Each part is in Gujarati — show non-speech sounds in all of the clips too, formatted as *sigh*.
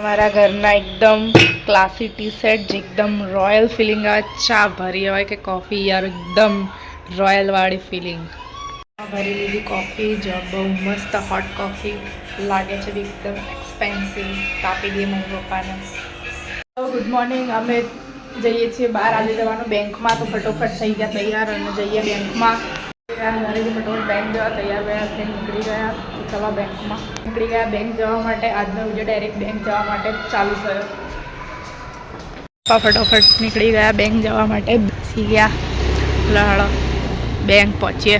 અમારા ઘરના એકદમ ક્લાસી ટી સેટ જે એકદમ રોયલ ફિલિંગ આવે, ચા ભરી હોય કે કોફી યાર, એકદમ રોયલ વાળી ફિલિંગ ભરી લીધી કોફી જો બહુ મસ્ત હોટ કોફી લાગે છે, બી એકદમ એક્સપેન્સિવ કાપી દઈએ મમ્મી પપ્પાને. ગુડ મોર્નિંગ અમે જઈએ છીએ બહાર આજે જવાનું બેંકમાં, તો ફટોફટ થઈ ગયા તૈયાર અને જઈએ બેંકમાં. ફટોફટ બેંક જવા, તૈયાર થઈને નીકળી ગયા. ચલો બેંકમાં. નીકળી ગયા બેંક જવા માટે. આજનો વીડિયો ડાયરેક્ટ બેંક જવા માટે ચાલુ થયો. ફટોફટ નીકળી ગયા બેંક જવા માટે. બેસી ગયા. લહડો બેંક પહોંચીએ.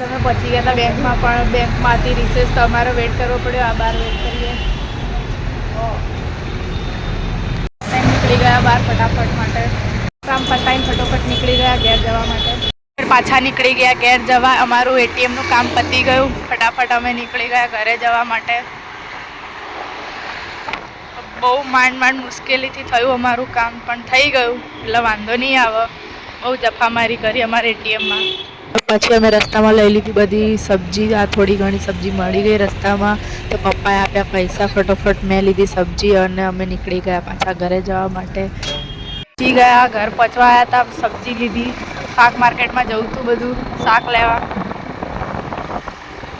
તમે પહોંચી ગયા હતા બેંકમાં, પણ બેંકમાંથી રિસેસ તમારો વેટ કરવો પડ્યો. આ બહાર વેટ કરીએ. નીકળી ગયા બહાર ફટાફટ માટે. કામ પતાવીને ફટોફટ નીકળી ગયા ઘેર જવા માટે. પાછા નીકળી ગયા ઘેર જવા. અમારું એટીએમનું કામ પતી ગયું. ફટાફટ અમે નીકળી ગયા ઘરે જવા માટે. બહુ માંડ માંડ મુશ્કેલીથી થયું અમારું કામ પણ થઈ ગયું. એટલે વાંધો નહીં આવે. બહુ જફામારી કરી અમારે એટીએમમાં પછી અમે રસ્તામાં લઈ લીધી બધી સબ્જી. આ થોડી ઘણી સબ્જી મળી ગઈ રસ્તામાં. તો પપ્પાએ આપ્યા પૈસા ફટોફટ. મેં લીધી સબ્જી અને અમે નીકળી ગયા પાછા ઘરે જવા માટે. ગયા ઘર પહોંચવા આવ્યા હતા સબ્જી લીધી. શાક માર્કેટમાં જવું હતું બધું, શાક લેવા.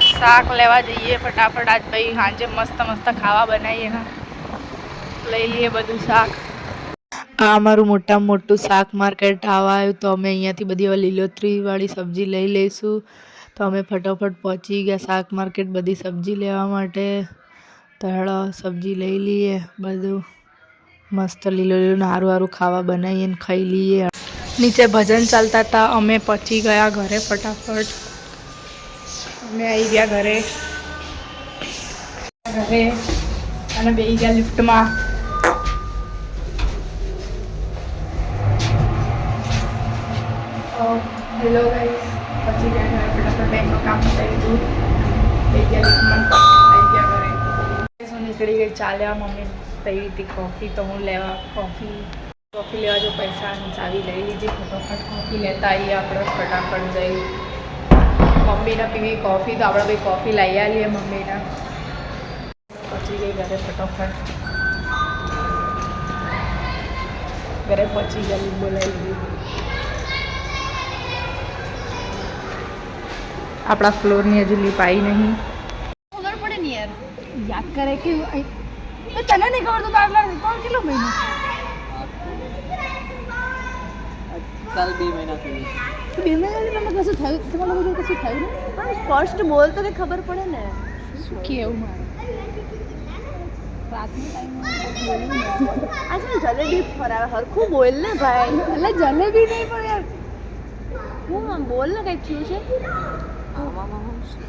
શાક લેવા જઈએ ફટાફટ. આજ ભાઈ સાંજે મસ્ત મસ્ત ખાવા બનાવીએ લઈ લઈએ બધું શાક. આ અમારું મોટામાં મોટું શાક માર્કેટ આવા આવ્યું, તો અમે અહીંયાથી બધી લીલોતરીવાળી સબ્જી લઈ લઈશું. તો અમે ફટાફટ પહોંચી ગયા શાક માર્કેટ બધી સબ્જી લેવા માટે. તો સબ્જી લઈ લઈએ બધું. મસ્ત લીલો લીલું સારું સારું ખાવા બનાવીએ ને ખાઈ લઈએ. નીચે ભજન ચાલતા હતા. અમે પહોંચી ગયા ઘરે ફટાફટ. અમે આવી ગયા ઘરે. ઘરે અને બે ગયા લિફ્ટમાં. હેલો ગાઈસ પછી ગયા ઘરે કામ કરી દીધું. થઈ ગયા લિફ્ટમાં. નીકળી ગઈ. ચાલ્યા મમ્મી થઈ હતી કોફી તો હું લેવા કોફી કોફી લેવા જો પૈસા ચાવી લઈ લીધી, ફટાફટ કોફી લેતા આવીએ આપણે, ફટાફટ જઈ. મમ્મીને પીવી કોફી, તો આપણે ભાઈ કોફી લઈ આવીએ મમ્મીને. પહોંચી ગઈ ઘરે ફટોફટ. ઘરે પહોંચી ગઈ બોલાવી લીધી. આપણા ફ્લોરની હજુ લીપ આવી નહીં. ખબર પડે ને યાર. યાદ કરે કે તને નહીં ખબર તો આટલા કોણ કેટલો મહિનો? કાલ બે મહિના થઈ બે મહિનાથી તમને કશું થયું? તમારા બધું કશું થયું નહીં? પણ સ્પષ્ટ બોલ તો કે ખબર પડે ને. શું કેવું મારે રાતનો ટાઈમ આજે જલેબી ફરાવે. હરખું બોલ ને ભાઈ. એટલે જલેબી નહીં પણ યાર. હું આમ બોલ ને કંઈક થયું છે? સહી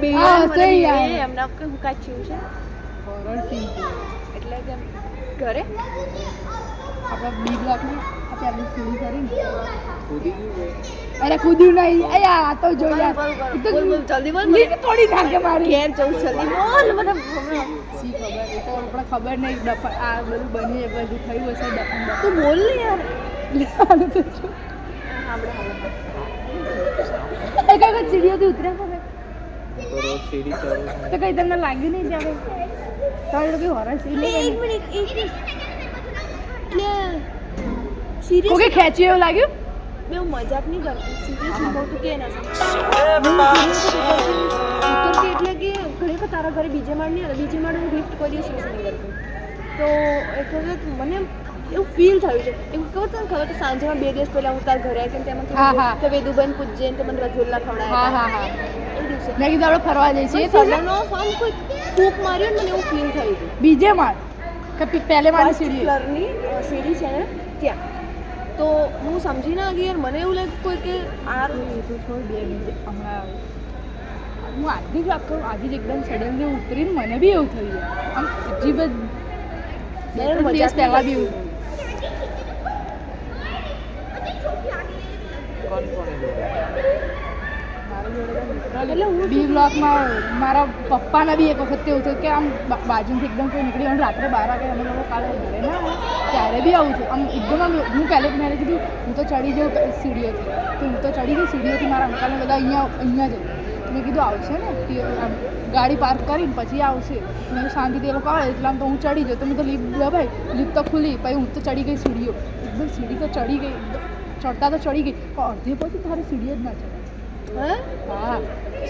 બે યાર. એમના કે હું કાંઈ થયું છે. એટલે કે ઘરે? આપણા બી બ્લોકની આપણે આપણી સીડી કરીને. અરે કૂદ્યું નહીં. અહીંયા આ તો જો યાર. બોલ, બોલ, એ તો જલ્દી બોલ, લીક તોડી નાખે મારી. ઘેર જવું જલ્દી બોલ મને. સી ખબર? એ તો આપણે ખબર નહીં. ડફા આ બધું બન્યું એ બધું થયું હશે ડફન તું બોલ ને યાર. લેવાનું તો જો. સાંભળે સાંભળે એ કઈ કઈ સીડીઓથી ઉતર્યા ખબર તો છું. કઈ તમને લાગ્યું નહીં ત્યારે? તારે લોકો હોરર સીન એક મિનિટ એક મિનિટ. એટલે સિરિયસ કોકે ખેંચી એવું લાગ્યું? બે હું મજાક નહીં કરતી. સિરિયસલી બહુ તું કે ના ઉતરતી એટલે કે ઘણી વખત તારા ઘરે બીજે માળ નહીં આવે બીજે માળ હું લિફ્ટ કરી શિવસનગર તો એક વખત મને એવું ફીલ થયું છે. એવું કહું તને ખબર તો સાંજેમાં બે દિવસ પહેલાં હું તારા ઘરે આવી તેમ તેમાં હા. તો વેદુબેન પૂજ્ય ને તે મને રસગુલ્લા હા ખવડાવ્યા હા હા. એ દિવસે મેં કીધું આપણે ફરવા જઈએ. છીએ કોઈ ફૂંક માર્યો મને એવું ફીલ થયું બીજે માળ? કે પહેલે માળની સીડી સીડી છે ને ત્યાં. તો હું સમજી ના ગઈ યાર મને એવું લાગ્યું કોઈ કે આ તો છોડ બે મિનિટ હમણાં હું આજની જ વાત કરું આજે જ એકદમ સડનલી ઉતરીને મને બી એવું થયું. આમ અજીબ જ બે ત્રણ દિવસ પહેલાં બી એવું કોણ? એટલે હું બી બ્લોકમાં મારા પપ્પાને બી એક વખત એવું થયું કે આમ બાજુથી એકદમ કોઈ નીકળી અને રાત્રે બાર વાગે અમે લોકો કાલે ઘરે ના ત્યારે બી આવું છું આમ એકદમ આમ હું પહેલે મેં કીધું હું તો ચડી જાઉં સીડીઓથી. તો હું તો ચડી ગઈ સીડીઓથી મારા અંકલને બધા અહીંયા અહીંયા જ મેં કીધું આવશે ને? ગાડી પાર્ક કરીને પછી આવશે. મેં શાંતિથી એ લોકો આવે એટલે આમ તો હું ચડી ગયો તો મેં તો લીફ્ટ દબાઈ લીફ્ટ તો ખુલી પછી હું તો ચડી ગઈ સીડીઓ. એકદમ સીડી તો ચડી ગઈ એકદમ ચડતા તો ચડી ગઈ પણ અડધે પછી તારે સીડીઓ જ ના ચડે. હે? હા.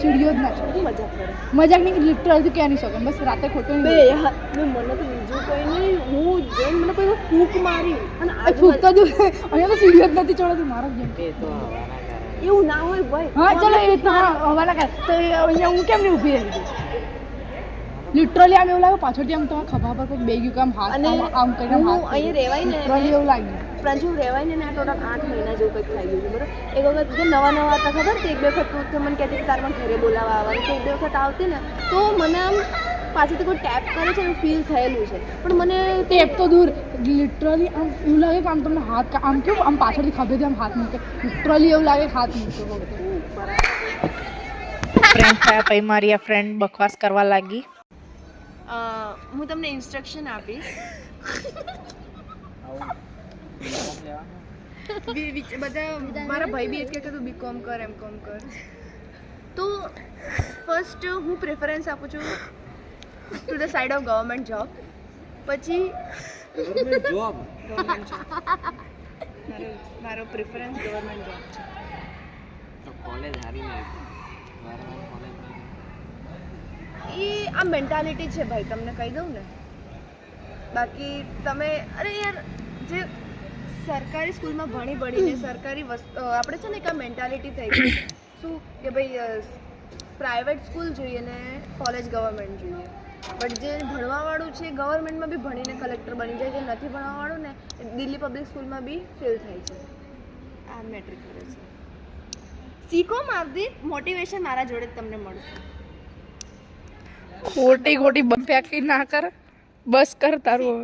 સીડીઓ જ ના ચડે મજાક કરે. મજાક નહીં લિટરલી કહી શકો. બસ રાતે ખોટું બે નહીં મને તો બીજું કોઈ નહીં. હું મને કોઈ ફૂંક મારી. અને આ ફૂંક તો દૂર. અહીંયા તો સીડીઓ જ નથી ચડતી મારો જેમ તો એવું ના હોય ભાઈ. હા ચલો એ તો હા કર તો અહીંયા હું કેમ નહીં ઊભી રહી? લિટરલી આમ એવું લાગે પાછળથી આમ તમારા ખભા પર કોઈ બે ગયું કે આમ હાથ અને આમ આમ કરીને હું અહીંયા રહેવાય ને લિટરલી એવું લાગ્યું. પ્રાંજુ રહેવાય ને આ ટોટલ આઠ મહિના જેવું કંઈક થઈ ગયું છે બરાબર? એક વખત જે નવા નવા હતા ખબર તે એક બે વખત તું મને કહેતી કે તારમાં ઘરે બોલાવવા આવવાનું તો એક બે વખત આવતી ને તો મને આમ પાછળથી કોઈ ટેપ કરે છે ને ફીલ થયેલું છે. પણ મને ટેપ તો દૂર. લિટરલી આમ એવું લાગે કે આમ તમને હાથ આમ કેવું? આમ પાછળથી ખભેથી આમ હાથ મૂકે. લિટરલી એવું લાગે હાથ મૂકે ફ્રેન્ડ થયા પછી મારી આ ફ્રેન્ડ બકવાસ કરવા લાગી. હું તમને ઇન્સ્ટ્રક્શન આપીશ. *laughs* બધા મારા ભાઈ બી એટલે કે તું બીકોમ કર એમ કોમ કર. તો ફર્સ્ટ હું પ્રેફરન્સ આપું છું to the side of government job પછી ગવર્મેન્ટ જોબ *laughs* મારો મારો પ્રેફરન્સ ગવર્મેન્ટ જોબ છે તો કોલેજ હારી નહીં ગવર્મેન્ટ કોલેજ નહીં એ આ મેન્ટાલિટી છે ભાઈ, તમને કહી દઉં ને. બાકી તમે, અરે યાર, જે સરકારી સ્કૂલમાં ભણી ભણીને સરકારી વસ્તુ આપણે છે ને એક આ મેન્ટાલિટી થઈ ગઈ. શું કે ભાઈ પ્રાઇવેટ સ્કૂલ જોઈએ ને કોલેજ ગવર્મેન્ટ જોઈએ. બટ જે ભણવાવાળું છે ગવર્મેન્ટમાં બી ભણીને કલેક્ટર બની જાય, જે નથી ભણવાવાળું ને, દિલ્હી પબ્લિક સ્કૂલમાં બી ફેલ થાય છે. આ મેટ્રિક કરે છે. શીખો મારથી મોટિવેશન મારા જોડે જ તમને મળશે. ખોટી ખોટી બંધ પેકી ના કર. બસ કર તારું